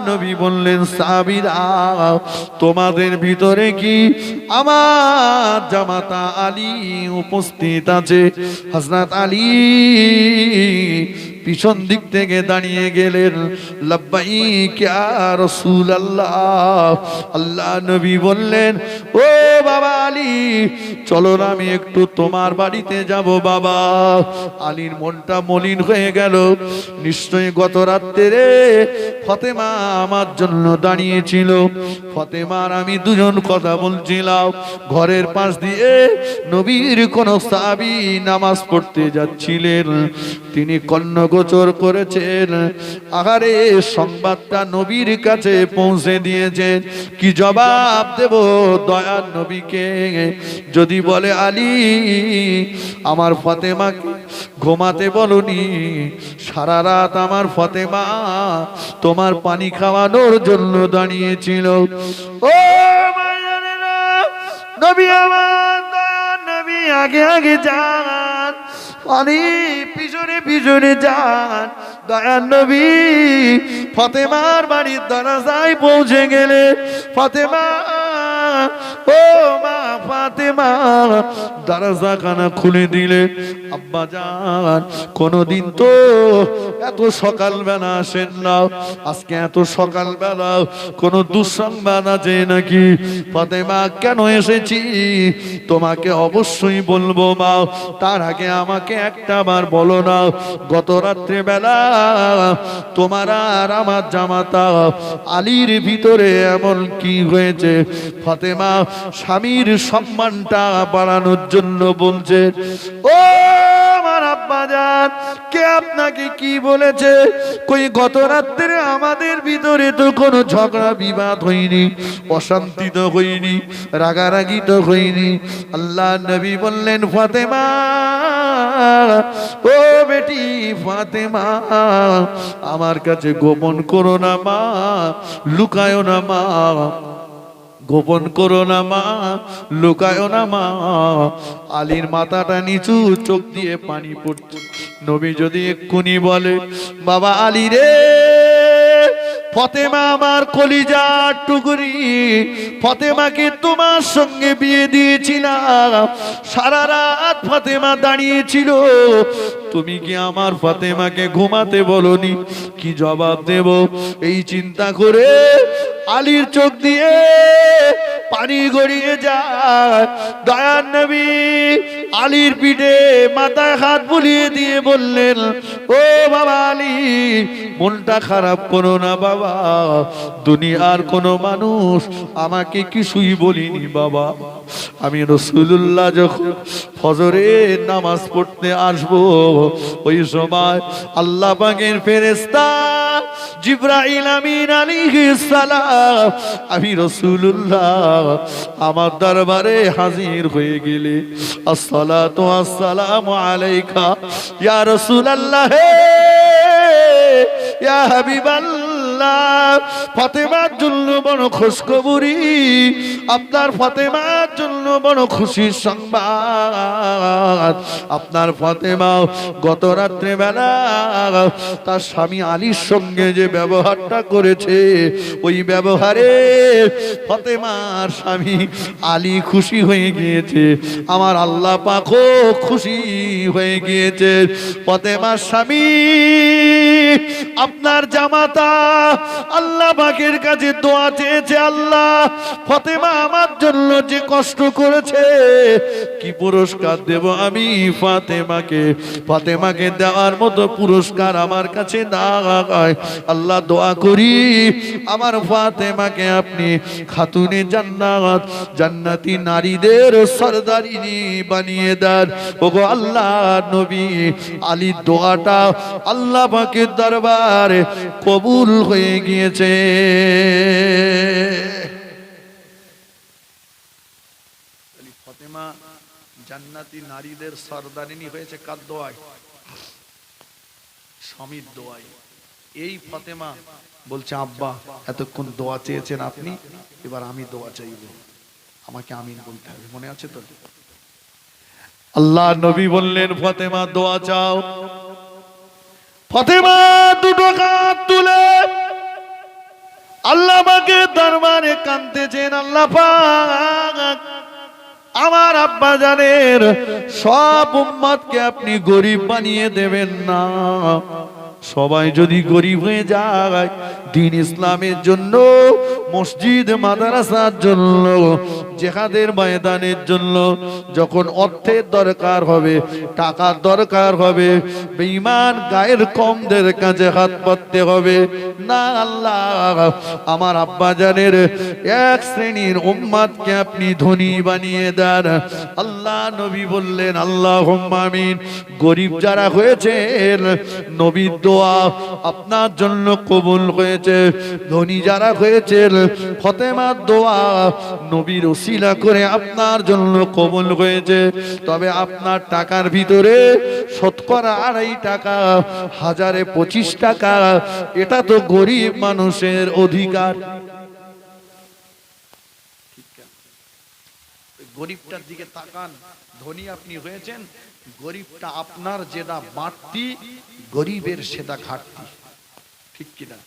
নবী বললেন সাবিরা তোমাদের ভিতরে কি আমার জামাতা আলী উপস্থিত আছে? হজরত আলী পিছন দিক থেকে দাঁড়িয়ে গেলেন রসুল আল্লাহ আল্লাহ নবী বললেন, ও বাবা আলী, চলো আমি একটু তোমার বাড়িতে যাব বাবা। আলীর মনটা মলিন হয়ে গেল। নিশ্চয়ই গত রাত্রে ফতেমা আমার জন্য দাঁড়িয়েছিল ফতেমার আমি দুজন কথা বলছিলাম। ঘরের পাশ দিয়ে নবীর কোন সাবি নামাজ পড়তে যাচ্ছিলেন। তিনি কর্ণগোচর করেছেন। আহারে, সংবাদটা নবীর কাছে পৌঁছে দিয়েছেন। কি জবাব দেব দয়ার নবীকে? যদি বলে, আলী, আমার ফতেমাকে ঘুমাতে বলনি। সারা রাত আমার ফতেমা তোমার পানি খাওয়ানোর জন্য দাঁড়িয়েছিল। ও নবী আমার নবী, আগে আগে যান পানি পিছনে পিছনে যান। দয়ান নবী ফতেমার বাড়ির দরজায় পৌঁছে গেলে ফতেমা ও মা ফাতেমা দরজা খানা খুলে দিলে, আব্বা যান কোনদিন তো এত সকালবেলা আসেন না, আজকে এত সকালবেলা কোন দুঃসংবাদ আছে নাকি? ফাতেমা, কেন এসেছি? তোমাকে অবশ্যই বলব মা, তার আগে আমাকে একটা বার বলো না, গত রাত্রে বেলা তোমার আর আমার জামাতা আলীর ভিতরে এমন কি হয়েছে? ফাতেমা স্বামীর সম্মানটা বাড়ানোর জন্য বলছে, ও আমার কে আপনাকে বলেছে? কই গত রাত্রে আমাদের ভিতরে তো কোনো ঝগড়া হয়নি অশান্তি তো হয়নি রাগারাগি তো আল্লাহ নবী বললেন, ফাতেমা, ও বেটি ফাতেমা, আমার কাছে গোপন করো না মা, লুকায়ো না মা গোপন করো না মা, লুকায়ো না মা। আলীর মাথাটা নিচু, চোখ দিয়ে পানি পড়ছে। নবী যদি এক্ষুনি বলে, বাবা আলী রে, ফতেমা আমার কলিজার টুকুরি, ফতেমাকে তোমার সঙ্গে বিয়ে দিয়েছিলাম। সারা রাত ফতেমা দাঁড়িয়েছিল তুমি কি আমার ফাতেমাকে ঘুমাতে বলনি? কি জবাব দেব? এই চিন্তা করে আলীর চোখ দিয়ে পানি গড়িয়ে যায়। দয়ান নবী আলীর পিঠে মাথায় হাত বুলিয়ে দিয়ে বললেন, ও বাবা আলী, মনটা খারাপ করো না বাবা। দুনিয়ার কোনো মানুষ আমাকে কিছুই বলিনি বাবা। আমি রসুল্লাহ যখন ফজরে নামাজ পড়তে আসব, ওই সময় আল্লাহ পাকের ফেরেস্তা জিব্রাইল আমিন সালাম, আমি রাসূলুল্লাহ আমার দরবারে হাজির হয়ে গেলে আসসালাতু আসসালাম আলাইকা। ইয়া রাসূলুল্লাহ হে ইয়া হাবিবাল্লাহ। ফাতেমার জন্য বড় খুশখবরি। আপনার জন্য বড় খুশির সংবাদ। আপনার ফাতেমা গত রাত্রে বেলা তার স্বামী আলীর সঙ্গে যে ব্যবহারটা করেছে, ওই ব্যবহারে ফতেমার স্বামী আলী খুশি হয়ে গিয়েছে। আমার আল্লাহ পাখো খুশি হয়ে গিয়েছে। ফতেমার স্বামী, আপনার জামাতা আল্লাহ পাকের কাছে দোয়া চেয়েছে, আল্লাহ ফতেমা আমার জন্য যে কষ্ট করেছে। কি পুরস্কার দেব আমি ফাতেমাকে? ফাতেমাকে দেওয়ার মতো পুরস্কার আমার কাছে না আল্লাহ দোয়া করি, আমার ফাতেমাকে আপনি খাতুনে জান্নাত, জান্নাতি নারীদের সরদারিনী বানিয়ে দেন। ওগো আল্লাহ নবী, আলী দোয়াটা আল্লাহ পাকের দরবারে কবুল হয়ে গিয়েছে ফতেমা জান্নাতি নারীদের সরদারিনী হয়েছে কার দোয়ায়? স্বামীর দোয়ায়। এই ফতেমা বলছে, আব্বা, এতক্ষণ দোয়া চেয়েছেন আপনি, এবার আমি দোয়া চাইব। আমাকে আমিন বলতে হবে, মনে আছে তো আল্লাহ নবী বললেন, ফতেমা, দোয়া চাও। ফতেমা দুটো কাঁধ তুলে দরবারে কাঁদতেছেন, আল্লাহ পাক আমার আব্বা জানের সব উম্মাদকে আপনি গরিব বানিয়ে দেবেন না। সবাই যদি গরিব হয়ে যায়, দিন ইসলামের জন্য, মসজিদ, মাদ্রাসার জন্য, জেহাদের ময়দানের জন্য, যখন অর্থের দরকার হবে, টাকার দরকার হবে, বেঈমান গায়ের কমদের কাছে হাত পাততে হবে। না আল্লাহ, আমার আব্বা জানের এক শ্রেণির উম্মাদকে আপনি ধনী বানিয়ে দেন। আল্লাহ নবী বললেন আল্লাহ আমিন। গরিব যারা হয়েছেন, নবীর দোয়া আপনার জন্য কবুল হয়েছে। ধনী যারা হয়েছে, ফতেমার দোয়া নবীর ওসিলা করে আপনার জন্য কবুল হয়েছে। তবে আপনার টাকার ভিতরে শতকরা আড়াই টাকা, হাজারে পঁচিশ টাকা, এটা তো গরিব মানুষের অধিকার। গরিবটার দিকে তাকান, ধনী আপনি হয়েছেন, গরিবটা আপনার যেটা বাড়তি, গরিবের সেটা ঘাটতি। ঠিক কিনা?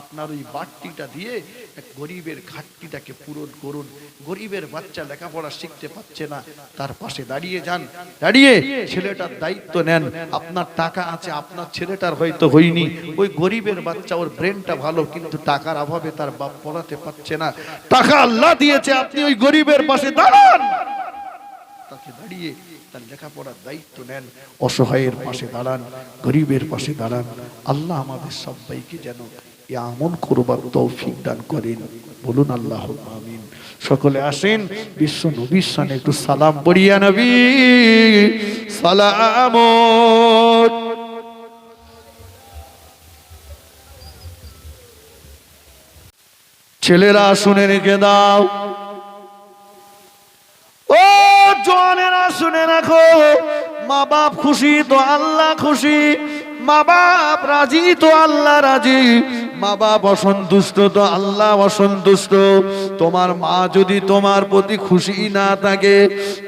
আপনার ওই বাড়তিটা দিয়ে এক গরিবের ঘাটতিটাকে পূরণ করুন। গরিবের বাচ্চা লেখাপড়া শিখতে পাচ্ছে না, তার পাশে দাঁড়িয়ে যান। দাঁড়িয়ে ছেলেটার দায়িত্ব নেন। আপনার টাকা আছে, আপনার ছেলেটার হয়তো হয়নি। ওই গরিবের বাচ্চা, ওর ব্রেনটা ভালো, কিন্তু টাকার অভাবে তার বাপ পড়াতে পারছে না। টাকা আল্লাহ দিয়েছে, আপনি ওই গরিবের পাশে দাঁড়ান। তাকে দাঁড়িয়ে তার লেখাপড়ার দায়িত্ব নেন। অসহায়ের পাশে দাঁড়ান, গরিবের পাশে দাঁড়ান। আল্লাহ আমাদের সবাইকে যেন এমন করবার তৌফিক দান করেন। বলুন আল্লাহ, আমিন। সকলে আসেন, বিশ্ব নবীর সানে একটু সালাম পড়িয়া নবী। সালাম। ছেলেরা শুনে রেখে দাও। ও জোয়ানেরা শুনে রাখো। মা বাপ খুশি তো আল্লাহ খুশি, মা বাপ রাজি তো আল্লাহ রাজি। মা বাপ অসন্তুষ্ট তো আল্লাহ অসন্তুষ্ট। তোমার মা যদি তোমার প্রতি খুশি না থাকে,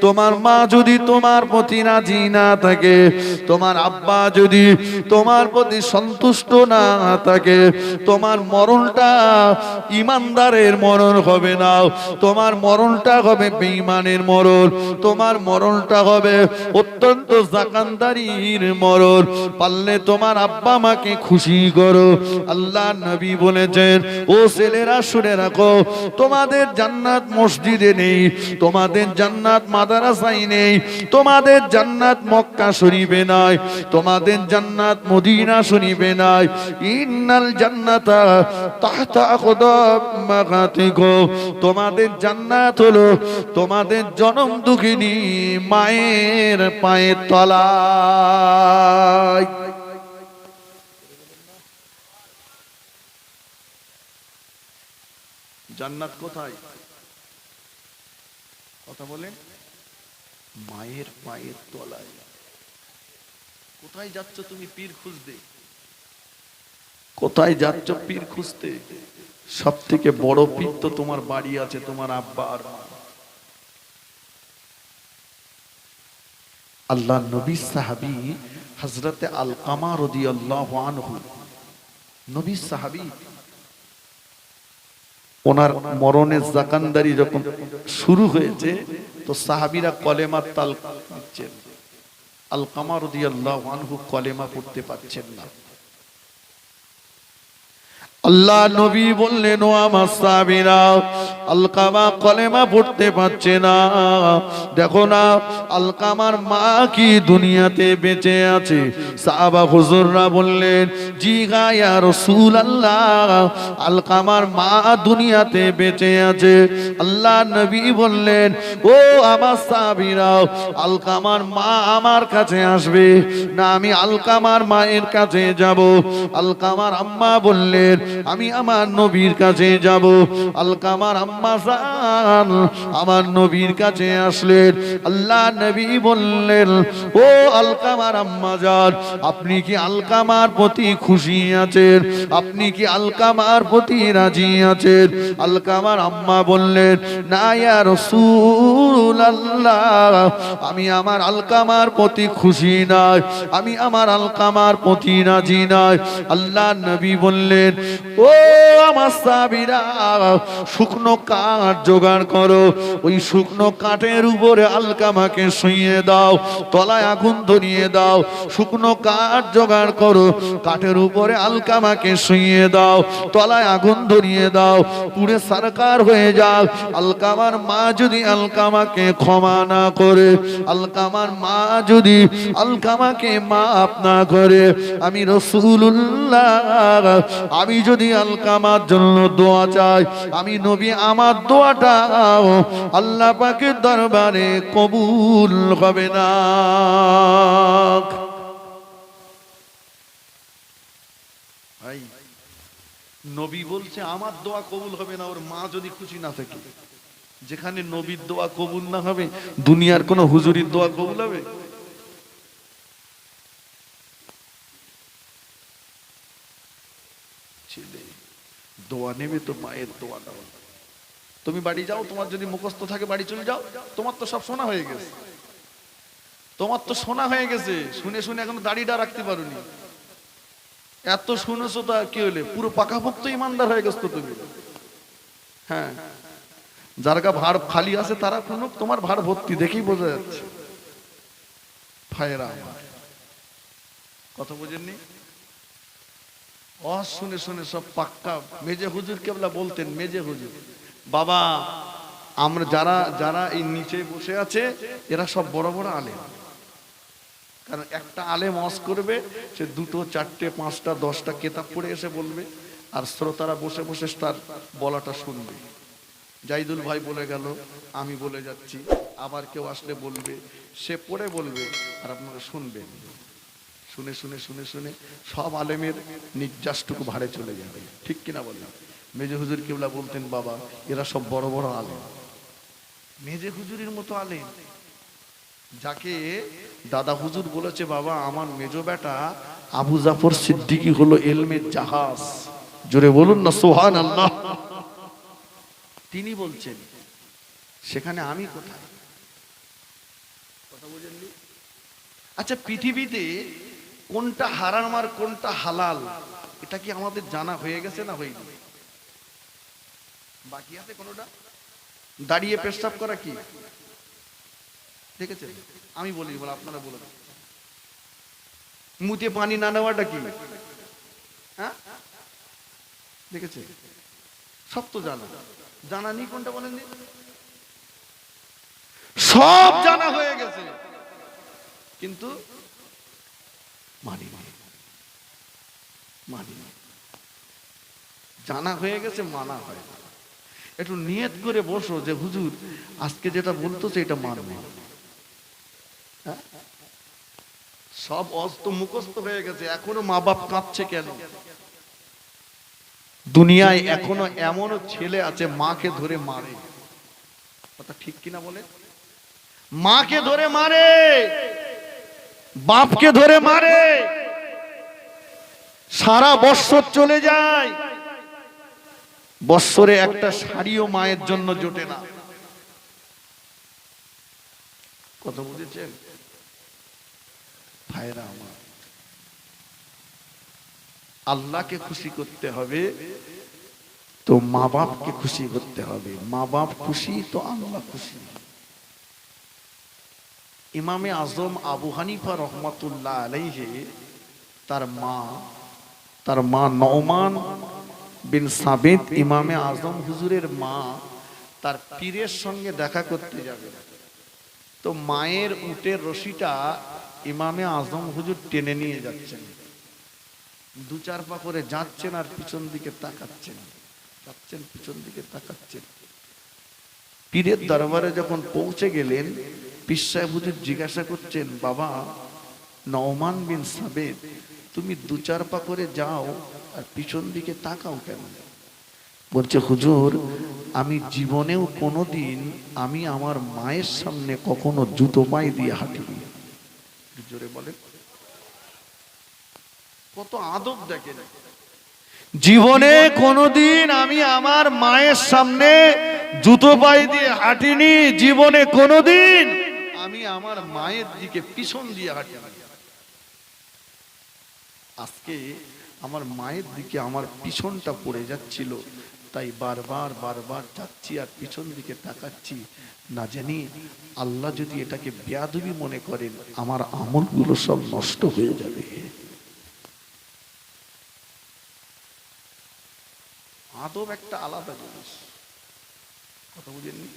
তোমার মা যদি তোমার প্রতি রাজি না থাকে, তোমার আব্বা যদি তোমার প্রতি সন্তুষ্ট না থাকে, তোমার মরণটা ইমানদারের মরণ হবে না, তোমার মরণটা হবে বেঈমানের মরণ, তোমার মরণটা হবে অত্যন্ত জাকানদারির মরণ। পারলে তোমার আব্বা মাকে খুশি করো। আল্লাহ নবী বলেছেন, ও ছেলেরা, শুনে রাখো, তোমাদের জান্নাত মসজিদে নেই, তোমাদের জান্নাত মাদারাসাই নেই, তোমাদের জান্নাত মক্কা শরীফে নাই, তোমাদের জান্নাত মদিনা শরীফে নাই। ইন্নাল জান্নাতা তাহতা আকদামাতিকুম তোমাদের জান্নাত হলো তোমাদের জনম দুঃখিনী মায়ের পায়ের তলায়। জান্নাত কোথায়? কথা বলেন। মায়ের পায়ের তলায়। কোথায় যাচ্ছ তুমি পীর খুঁজতে? কোথায় যাচ্ছ পীর খুঁজতে? সব থেকে বড় পীর তো তোমার বাড়ি আছে, তোমার আব্বা আর আল্লাহ নবী সাহাবি হজরতে আল কামা রদি আল্লাহ নবী সাহাবি ওনার মরণের জাকান্দারি যখন শুরু হয়েছে, তো সাহাবিরা কলেমার তাল দিচ্ছেন আল কামার আনহু কলেমা পড়তে পারছেন না। আল্লাহ নবী বললেন, ও আমার সাহাবীরা আলকামা কলেমা পড়তে পারছে না। দেখো না, আলকামার মা কি দুনিয়াতে বেঁচে আছে? সাহাবা হুজুররা বললেন, জি গায়া রসুল আল্লাহ আলকামার মা দুনিয়াতে বেঁচে আছে। আল্লাহ নবী বললেন, ও আমার সাহাবীরা, আলকামার মা আমার কাছে আসবে, না আমি আলকামার মায়ের কাছে যাব। আলকামার আম্মা বললেন, আমি আমার নবীর কাছে যাব। আলকামার আম্মা আমার নবীর কাছে আসলেন। আল্লাহ নবী বললেন, ও আলকামার আম্মা জান, আপনি কি আলকামার প্রতি খুশি আছেন? আপনি কি আলকামার প্রতি রাজি আছেন? আলকামার আম্মা বললেন, না ইয়া রাসূলুল্লাহ, আমি আমার আলকামার প্রতি খুশি নাই। আমি আমার আলকামার প্রতি রাজি নাই। আল্লাহ নবী বললেন, ও আমার সাবিরা শুকনো কাঠ জোগাড় করো। ওই শুকনো কাঠের উপরে আলকামাকে শুইয়ে দাও, তলায় আগুন ধরিয়ে দাও। শুকনো কাঠ জোগাড় করো, কাঠের উপরে আলকামাকে শুইয়ে দাও, তলায় আগুন ধরিয়ে দাও। পুরে সরকার হয়ে যাও। আলকামার মা যদি আলকামাকে ক্ষমা না করে, আলকামার মা যদি আলকামাকে মাফ না করে, আমি রসুল্লাহ আমি যদি আলকামার জন্য দোয়া চাই, আমি নবী আমার দোয়াটা আল্লাহ পাকের দরবারে কবুল হবে না। নবী বলছে, আমার দোয়া কবুল হবে না, ওর মা যদি খুশি না থাকে। যেখানে নবীর দোয়া কবুল না হবে, দুনিয়ার কোন হুজুরির দোয়া কবুল হবে? দোয়া নেবে তো মায়ের দোয়া দাও তুমি বাড়ি যাও, তোমার যদি মুখস্থ থাকে বাড়ি চলে যাও। তোমার তো সব শোনা হয়ে গেছে। তোমার তো শোনা হয়ে গেছে। শুনে শুনে এখন দাড়িটা রাখতে পারোনি। এত শুনেছো তা কি হলে পুরো পাকাপোক্ত ইমানদার হয়ে গেছো তুমি। হ্যাঁ। যার গা ভাড় খালি আছে, তারা শুনুক, তোমার ভার ভর্তি দেখেই বোঝা যাচ্ছে। আমার। কথা বোঝেননি? অ, শুনে শুনে সব পাক্কা। মেজে হুজুর কেবলা বলতেন, মেজে হুজুর। বাবা, আমরা যারা যারা এই নিচে বসে আছে, এরা সব বড় বড় আলেম। কারণ একটা আলেম অস করবে, সে দুটো, চারটে, পাঁচটা, দশটা কেতাব পড়ে এসে বলবে, আর শ্রোতারা বসে বসে তার বলাটা শুনবে। জাইদুল ভাই বলে গেল, আমি বলে যাচ্ছি, আবার কেউ আসলে বলবে, সে পড়ে বলবে, আর আপনারা শুনবেন। শুনে শুনে শুনে শুনে সব আলেমের নির্যাসটুকু ভাড়ে চলে যাবে। ঠিক কিনা বললাম মেজে হুজুর কেবলা বলতেন বাবা এরা সব বড় বড় আলেম। মেজে হুজুরের মতো আলেম। যাকে দাদা হুজুর বলেছে বাবা আমার মেজো বেটা আবু জাফর সিদ্দিকী হলো এলমের জাহাজ। জোরে বলুন না সোহান আল্লাহ তিনি বলছেন সেখানে আমি কোথায়? কথা বুঝেননি? আচ্ছা পৃথিবীতে কোনটা হারাম আর কোনটা হালাল এটা কি আমাদের জানা হয়ে গেছে না হয়নি? বাকি আছে কোনোটা? দাঁড়িয়ে পেশাব করা কি? দেখেছেন আমি বলি বলে আপনারা বলে দেন। মুতে পানি না নেওয়াটা কি? হ্যাঁ? দেখেছে সব তো জানা। জানা নি কোনটা বলেননি সব জানা হয়ে গেছে। কিন্তু মানি না মানি জানা হয়ে গেছে মানা হয়। না। একটু নিয়ত করে বসো যে হুজুর, আজকে যেটা বলতেছে এটা মানবে? সব অস্ত মুখস্থ হয়ে গেছে, এখনও মা বাপ কাঁদছে কেন? দুনিয়ায় এখনও এমনও ছেলে আছে, মাকে ধরে মারে। কথা ঠিক কিনা বলে? মাকে ধরে মারে, বাপকে ধরে মারে। সারা বৎসর চলে যায়। বৎসরে একটা শাড়িও মায়ের জন্য জোটে না। কথা বুঝেছেন? ভাইরা আমার, আল্লাহকে খুশি করতে হবে তো মা বাপকে খুশি করতে হবে। মা বাপ খুশি তো আল্লাহ খুশি। ইমামে আজম আবু হানিফা রহমতুল্লাহ আলাইহে, তার মা তার মা নওমান বিন সাবিত ইমামে আজম হুজুরের মা তার পীরের সঙ্গে দেখা করতে যাবে। তো মায়ের উটের রশিটা ইমামে আজম হুজুর টেনে নিয়ে যাচ্ছেন। দু চার পা করে যাচ্ছেন আর পিছন দিকে তাকাচ্ছেন। যাচ্ছেন, পিছন দিকে তাকাচ্ছেন। পীরের দরবারে যখন পৌঁছে গেলেন পিসায় হুজুর জিজ্ঞাসা করছেন, বাবা, নওমান বিন সাবেদ তুমি দু চার পা করে যাও আর পিছন দিকে তাকাও কেন? বলছে, হুজুর, আমি জীবনেও কোনোদিন আমি আমার মায়ের সামনে কখনো জুতো পায়ে দিয়ে হাঁটিনি। জোরে কত আদব দেখেন। জীবনে কোনোদিন আমি আমার মায়ের সামনে জুতো পায়ে দিয়ে হাঁটিনি। জীবনে কোনোদিন আমি আমার মায়ের দিকে পিছন দিয়ে হাঁটিনি। আজকে আমার মায়ের দিকে আমার পিছনটা পড়ে যাচ্ছিল, তাই বারবার বারবার যাচ্ছি আর পিছন দিকে তাকাচ্ছি। না জানি আল্লাহ যদি এটাকে বেয়াদবি মনে করেন, আমার আমলগুলো সব নষ্ট হয়ে যাবে। আদব একটা আলাদা জিনিস। কথা বুঝেননি?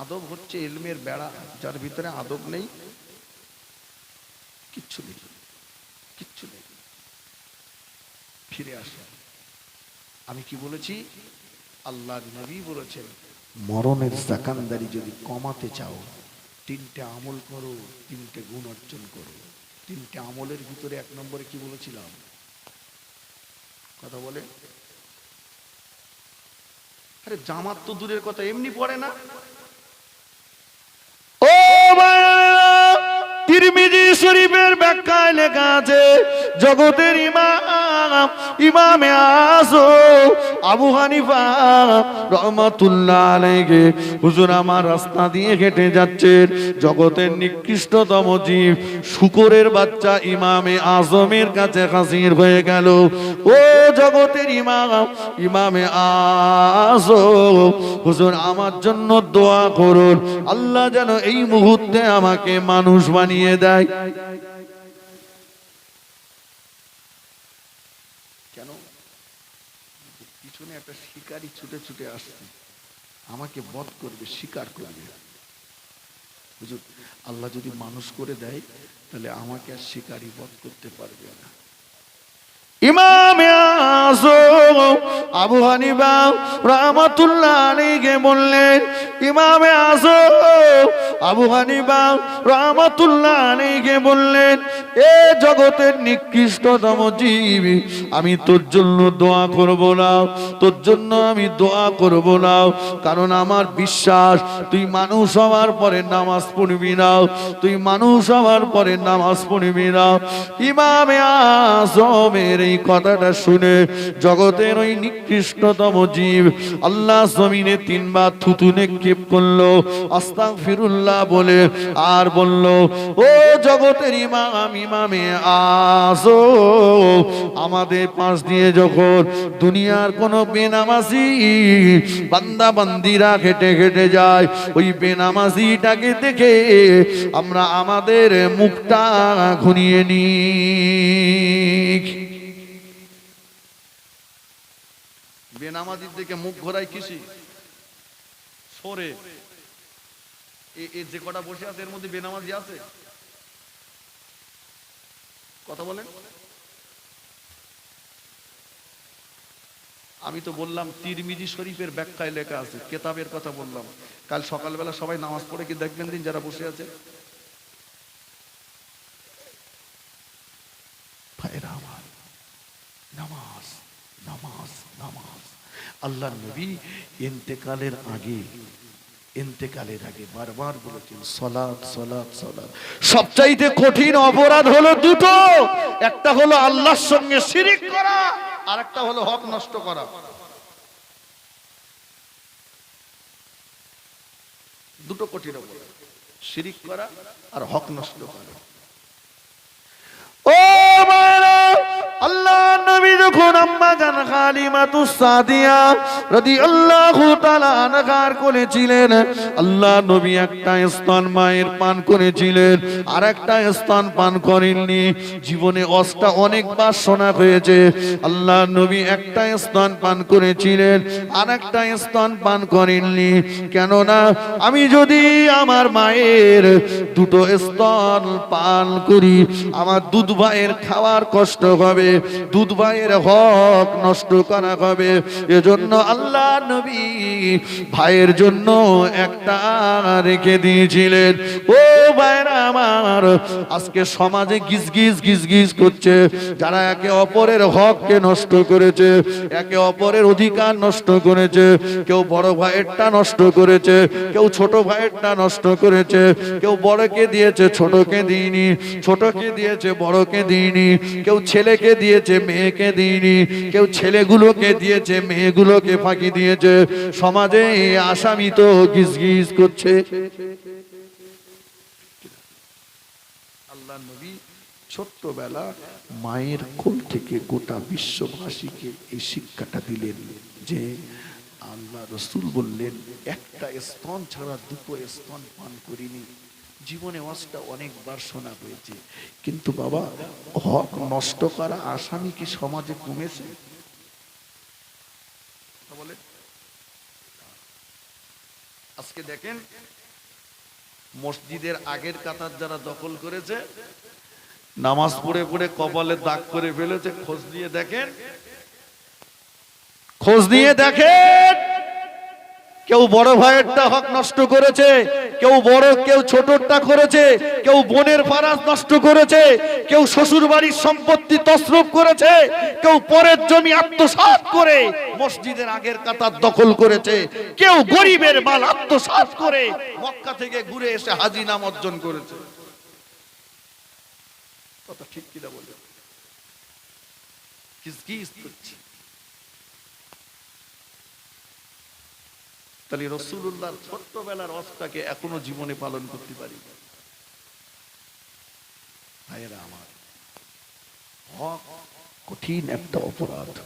আদব হচ্ছে এলমের বেড়া, যার ভিতরে আদব নেই, কিচ্ছু নেই কিচ্ছু নেই ফিরে আসে। আমি কি বলেছি? আল্লাহ নবী বলেছেন, মরণের জাকানদারি যদি কমাতে চাও, তিনটে আমল করো, তিনটে গুণ অর্জন করো। তিনটে আমলের ভিতরে এক নম্বরে কি বলেছিলাম? কথা বলে। আরে জামাত তো দূরের কথা, এমনি পড়ে না। ও তিরমিজি শরীফের ব্যাখ্যায় লেখা আছে জগতের ইমাম, ইমামে আজো, আবু হানিফা রহমাতুল্লাহ আলাইহি। হুজুর, আমার রাস্তা দিয়ে হেঁটে যাচ্ছেন জগতের নিকৃষ্টতম জীব, শুকরের বাচ্চা ইমামে আজমের কাছে হাজির হয়ে গেল। ও জগতের ইমাম, ইমামে আজম হুজুর, আমার জন্য দোয়া করুন। আল্লাহ যেন এই মুহূর্তে আমাকে মানুষ বানিয়ে দেয় কেন পিছনে একটা শিকারি ছুটে ছুটে আসছে। আমাকে বধ করবে, শিকার করবে। হুজুর, আল্লাহ যদি মানুষ করে দেয়, তাহলে আমাকে আর শিকারি বধ করতে পারবে না। আবু হানিবা রহমতুল্লাহ বললেন, ইমামে আজম আবু হানিফা রাহমাতুল্লাহ আলাইহি বললেন, এ জগতের নিকৃষ্টতম জীব, আমি তোর জন্য দোয়া করব না, তোর জন্য আমি দোয়া করব না, কারণ আমার বিশ্বাস, তুই মানুষ হওয়ার পরে নামাজ পড়বি না, তুই মানুষ হওয়ার পরে নামাজ পড়বি না। ইমামে আজমের এই কথাটা শুনে জগতের ওই নিকৃষ্টতম জীব আল্লাহ জমিনে তিনবার থুতু নিক্ষেপ করল আস্তাক ফিরুল্লাহ বলে আর বলল, ও জগতের ইমাম, ইমামে আসো। আমাদের পাশ দিয়ে যখন দুনিয়ার কোনো বেনামাজি বান্দা বান্দিরা হেঁটে হেঁটে যায়, ওই বেনামাজিটাকে দেখে আমরা আমাদের মুখটা ঘুরিয়ে নিই। বেনামাজির দিকে মুখ ঘোরায় কিসি? সরে। যে কটা বসে আছে, এর মধ্যে বেনামাজি আছে? কথা বলেন। আমি তো বললাম, তিরমিজি শরীফের ব্যাখ্যায় লেখা আছে, কেতাবের কথা বললাম। কাল সকালবেলা সবাই নামাজ পড়ে কি দেখবেন দিন যারা বসে আছে? নামাজ নামাজ নামাজ। আল্লাহ নবী ইন্তেকালের আগে ইন্তেকালের আগে বারবার বলেছেন সলাদ সলাদ সলাদ সবচাইতে কঠিন অপরাধ হলো দুটো। একটা হলো আল্লাহর সঙ্গে শিরিক করা আর একটা হলো হক নষ্ট করা। দুটো কঠিন অপরাধ, শিরিক করা আর হক নষ্ট করা ও মায়েরা আল্লাহ নবী যখন আম্মা জান খালিমাতু সাদিয়া রাদিয়াল্লাহু তাআলা আনহার করেছিলেন, আল্লাহ নবী একটা স্তন মায়ের পান করেছিলেন আর একটা স্তন পান করেননি। জীবনে অষ্টা অনেকবার শোনা হয়েছে, আল্লাহ নবী একটা স্তন পান করেছিলেন আর একটা স্তন পান করেননি। কেননা আমি যদি আমার মায়ের দুটো স্তন পান করি, আমার দুধ ভাইয়ের খাওয়ার কষ্ট হবে দুধ ভাইয়ের হক নষ্ট করা হবে। এজন্য আল্লাহ নবী ভাইয়ের জন্য একটা রেখে দিয়েছিলেন। ও ভাইরা আমার, আজকে সমাজে গিজ গিজ গিজ গিজ করছে। যারা একে অপরের হককে নষ্ট করেছে, একে অপরের অধিকার নষ্ট করেছে, কেউ বড় ভাইয়েরটা নষ্ট করেছে, কেউ ছোট ভাইয়েরটা নষ্ট করেছে, কেউ বড়কে দিয়েছে, ছোটকে দিইনি, ছোটকে দিয়েছে, বড়কে দিইনি, কেউ ছেলেকে দিয়েছে মেয়েকে দিইনি, কেউ ছেলেগুলোকে দিয়েছে, মেয়েগুলোকে ফাঁকি দিয়েছে। সমাজে আসামি তো গিজ গিজ করছে ছোট্টবেলা মায়ের কোল থেকে গোটা বিশ্ববাসীকে এই শিক্ষাটা দিলেন যে আল্লাহ রসুল বললেন, একটা স্তন ছাড়া দুটো স্তন পান করিনি। জীবনে ওয়াজটা অনেকবার শোনা হয়েছে। কিন্তু বাবা, হক নষ্ট করা আসামি কি সমাজে কমেছে? আজকে দেখেন, মসজিদের আগের কাতার যারা দখল করেছে, নামাজ পড়ে পড়ে কপালে দাগ করে ফেলেছে, খোঁজ নিয়ে দেখেন। খোঁজ নিয়ে দেখেন, কেউ বড় ভাইয়েরটা হক নষ্ট করেছে। কেউ বড়, কেউ ছোটটা করেছে, কেউ বোনের ফারাজ নষ্ট করেছে, কেউ শ্বশুর বাড়ির সম্পত্তি তসরুপ করেছে, কেউ পরের জমি আত্মসাৎ করে মসজিদের আগের কাতার দখল করেছে, কেউ গরিবের মাল আত্মসাৎ করে মক্কা থেকে ঘুরে এসে হাজি নাম অর্জন করেছে। কথা ঠিক কিনা বলে কিসকিস করছে? তাহলে রসুল্লাহর ছোট্টবেলার অস্তাকে এখনও জীবনে পালন করতে পারি। ভাইয়েরা আমার, হক কঠিন একটা অপরাধ।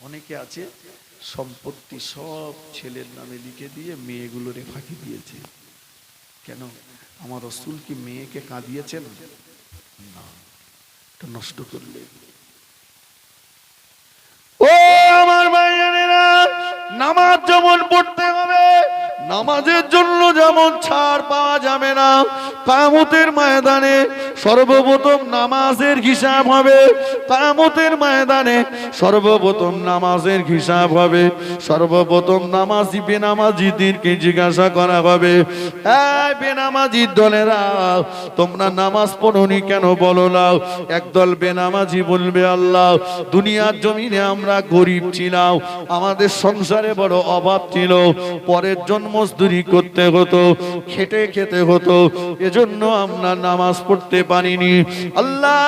অনেকে আছে, সম্পত্তি সব ছেলের নামে লিখে দিয়ে মেয়েগুলোরে ফাঁকি দিয়েছে। কেন? আমার রসুল কি মেয়েকে কাঁদিয়েছেন? না। নষ্ট করলে ও আমার ভাইয়েরা নামাজ যেমন পড়তে হবে, নামাজের জন্য যেমন ছাড় পাওয়া যাবে না কামতের ময়দানে সর্বপ্রথম নামাজের হিসাব হবে কামতের ময়দানে সর্বপ্রথম নামাজের হিসাব হবে। সর্বপ্রথম নামাজি বেনামাজিদেরকে জিজ্ঞাসা করা হবে বেনামাজি দলেরা, তোমরা নামাজ পড়নি কেন বলো নাও? একদল বেনামাজি বলবে, আল্লাহ, দুনিয়ার জমিনে আমরা গরিব ছিলাম, আমাদের সংসারে বড় অভাব ছিল, পরের জন মজদুরি করতে হতো, খেটে খেতে হতো, এজন্য আমরা নামাজ পড়তে পারিনি। আল্লাহ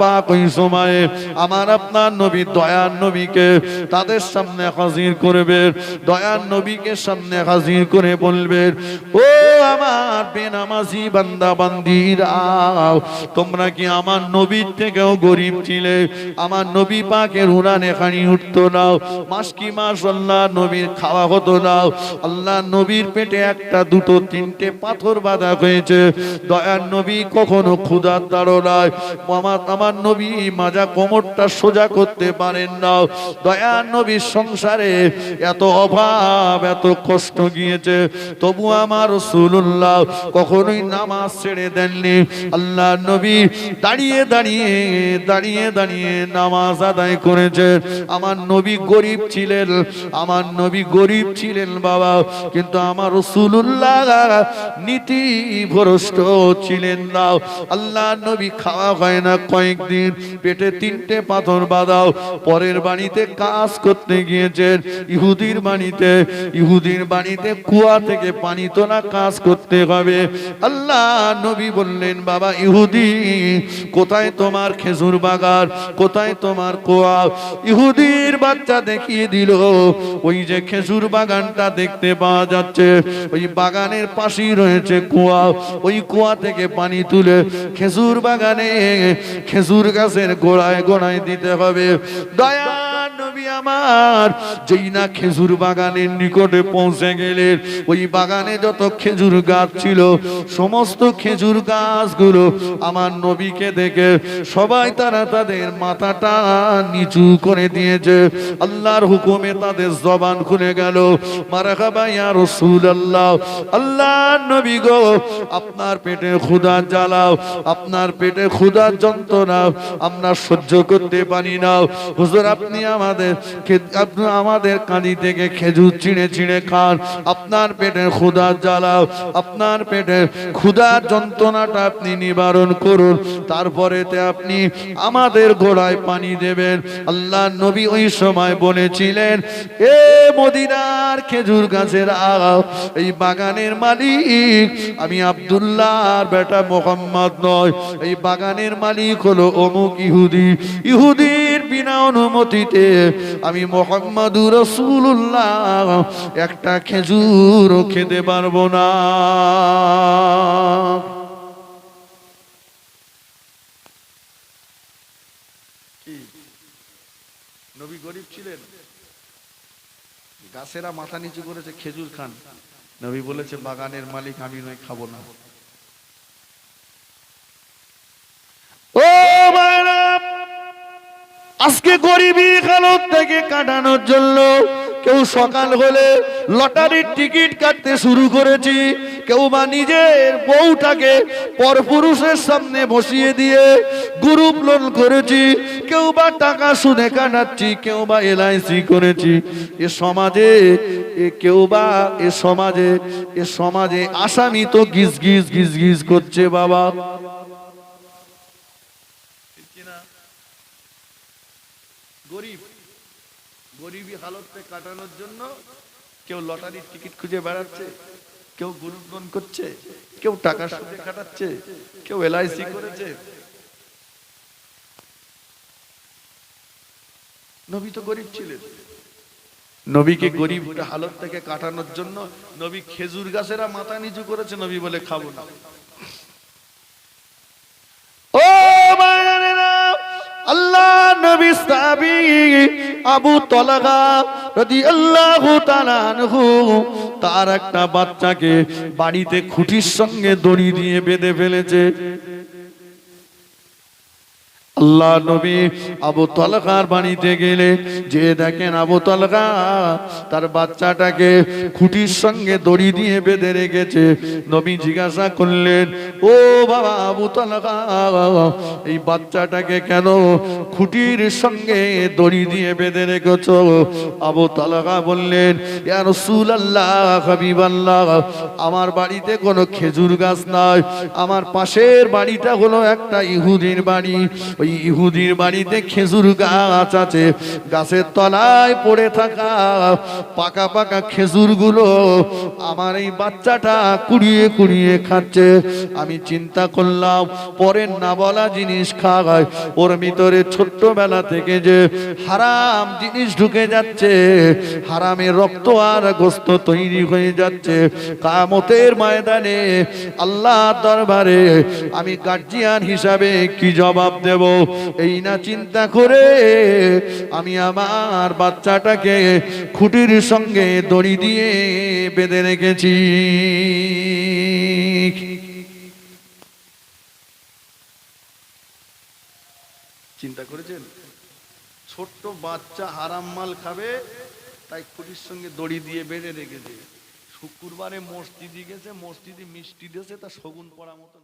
পাক সময়ে আমার আপনার নবী, দয়ার নবীকে তাদের সামনে হাজির করবে, দয়ার নবীকে সামনে হাজির করে বলবে, ও আমার বেনামাজি বান্দা, বান্দিরা, তোমরা কি আমার নবীর থেকেও গরিব ছিলে? আমার নবী পাকের উড়ানে খানি উঠতো নাও মাস কি মাস আল্লাহ নবীর খাওয়া হতো নাও আল্লাহ নবীর পেটে একটা, দুটো, তিনটে পাথর বাঁধা হয়েছে। দয়ার নবী কখনো ক্ষুধার তাড়নায় আমার আমার নবী মাজা কোমরটা সোজা করতে পারেন না। দয়ার নবীর সংসারে এত অভাব, এত কষ্ট গিয়েছে। তবু আমার রসুল্লাহ কখনোই নামাজ ছেড়ে দেননি। আল্লাহ নবী দাঁড়িয়ে দাঁড়িয়ে দাঁড়িয়ে দাঁড়িয়ে নামাজ আদায় করেছে। আমার নবী গরিব ছিলেন, আমার নবী গরিব ছিলেন বাবা, কিন্তু আমার রসুল্লাহ নীতি ভ্রষ্ট ছিলেন না। আল্লাহ নবী খাওয়া হয় না কয়েকদিন। পেটে তিনটে পাথর বাঁধাও। পরের বাড়িতে কাজ করতে গিয়েছেন। ইহুদির বাড়িতে ইহুদির বাড়িতে কুয়া থেকে পানি তোলা কাজ করতে হবে। আল্লাহ নবী বললেন, বাবা ইহুদি, কোথায় তোমার খেজুর বাগান? কোথায় তোমার কুয়া? ইহুদির বাচ্চা দেখিয়ে দিল, ওই যে খেজুর বাগানটা দেখতে পাওয়া যাচ্ছে। ওই বাগানের পাশেই রয়েছে কুয়া। ওই কুয়া থেকে পানি তুলে খেজুর বাগানে, খেজুর গাছের গোড়ায় গোড়ায় দিতে হবে। দয়া নবী আমার। যেই না খেজুর বাগানের নিকটে পৌঁছে গেলেন ওই বাগানে যত খেজুর গাছ ছিল, সমস্ত খেজুর গাছগুলো আমার নবীকে দেখে সবাই তারা তাদের মাথাটা নিচু করে দিয়েছে। আল্লাহর হুকুমে তাদের জবান খুলে গেল। মারাকাবা ইয়া রাসূলুল্লাহ। আল্লাহ নবী গো, আপনার পেটে ক্ষুধা জ্বালাও, আপনার পেটে ক্ষুধার যন্ত্রণা আমরা সহ্য করতে পারি না। হুজুর, আপনি আমাদের খে- আমাদের কাঁদি থেকে খেজুর চিড়ে চিড়ে খান। আপনার পেটে ক্ষুধার জ্বালাও আপনার পেটে ক্ষুধার যন্ত্রণাটা আপনি নিবারণ করুন। তারপরেতে আপনি আমাদের গোড়ায় পানি দেবেন। আল্লাহ নবী ওই সময় বলেছিলেন, এ মদিনার খেজুর গাছের আগাও এই বাগানের মালিক আমি আব্দুল্লাহর বেটা মোহাম্মদ নয়। এই বাগানের মালিক হলো অমুক ইহুদি। ইহুদির বিনা অনুমতিতে আমি মোহাম্মদুর রসুল্লাহ একটা খেজুরও খেতে পারব না। নবী গরিব ছিলেন? গাছেরা মাথা নিচু করেছে খেজুর খান। নবী বলেছে বাগানের মালিক আমি নয় খাব না। ও মায়েরা! আজকে গরিবী হালত থেকে কাটানোর জন্য কেউ সকাল হলে লটারির টিকিট কাটতে শুরু করেছি। কেউ বা নিজের বউটাকে পরপুরুষের সামনে বসিয়ে দিয়ে গ্রুপ লোন করেছি। কেউ বা টাকা শুনে কাটাচ্ছি, কেউ বা এলআইসি করেছি। এ সমাজে, এ কেউ বা, এ সমাজে এ সমাজে আসামি তো গিজ গিজ গিজ গিজ করছে বাবা। গরিব। গরিবী হালতে কাটানোর জন্য কেউ লটারির টিকিট খুঁজে বেড়াচ্ছে কেউ গুরুত্বন করছে কেউ টাকা সুদে কাটাচ্ছে কেউ এলআইসি করেছে। নবী তো গরিব ছিলেন। নবীকে গরিব হালত থেকে কাটানোর জন্য নবী খেজুর গাছেরা মাথা নিচু করেছে নবী বলে খাব না। তার একটা বাচ্চাকে বাড়িতে খুঁটির সঙ্গে দড়ি দিয়ে বেঁধে ফেলেছে। আল্লাহ নবী আবু তলকার বাড়িতে গেলে যে দেখেন আবু তলকা তার বাচ্চাটাকে খুঁটির সঙ্গে দড়ি দিয়ে বেঁধে রেখেছে, নবী জিজ্ঞাসা করলেন ও বাবা আবু এই বাচ্চাটাকে কেন খুঁটির সঙ্গে দড়ি দিয়ে বেঁধে রেখেছ? আবু তলকা বললেন আমার বাড়িতে কোনো খেজুর গাছ নাই। আমার পাশের বাড়িটা হলো একটা ইহুদির বাড়ি। ওই ইহুদির বাড়িতে খেজুর গাছ আছে। গাছের তলায় পড়ে থাকা পাকা পাকা খেজুরগুলো আমার এই বাচ্চাটা কুড়িয়ে কুড়িয়ে খাচ্ছে। আমি চিন্তা করলাম, পরের না বলা জিনিস খাওয়ায় ওর ভিতরে ছোট্টবেলা থেকে যে হারাম জিনিস ঢুকে যাচ্ছে, হারামের রক্ত আর গোস্ত তৈরি হয়ে যাচ্ছে। কামতের ময়দানে আল্লাহ দরবারে আমি গার্জিয়ান হিসাবে কি জবাব দেব? এই না চিন্তা করে আমি আমার বাচ্চাটাকে খুঁটির সঙ্গে দড়ি দিয়ে বেঁধে রেখেছি। চিন্তা করেছেন? ছোট্ট বাচ্চা হারাম মাল খাবে, তাই খুঁটির সঙ্গে দড়ি দিয়ে বেঁধে রেখেছে। শুক্রবারে মসজিদে গেছে, মসজিদে মিষ্টি দিয়েছে তা শগুন পড়া মতন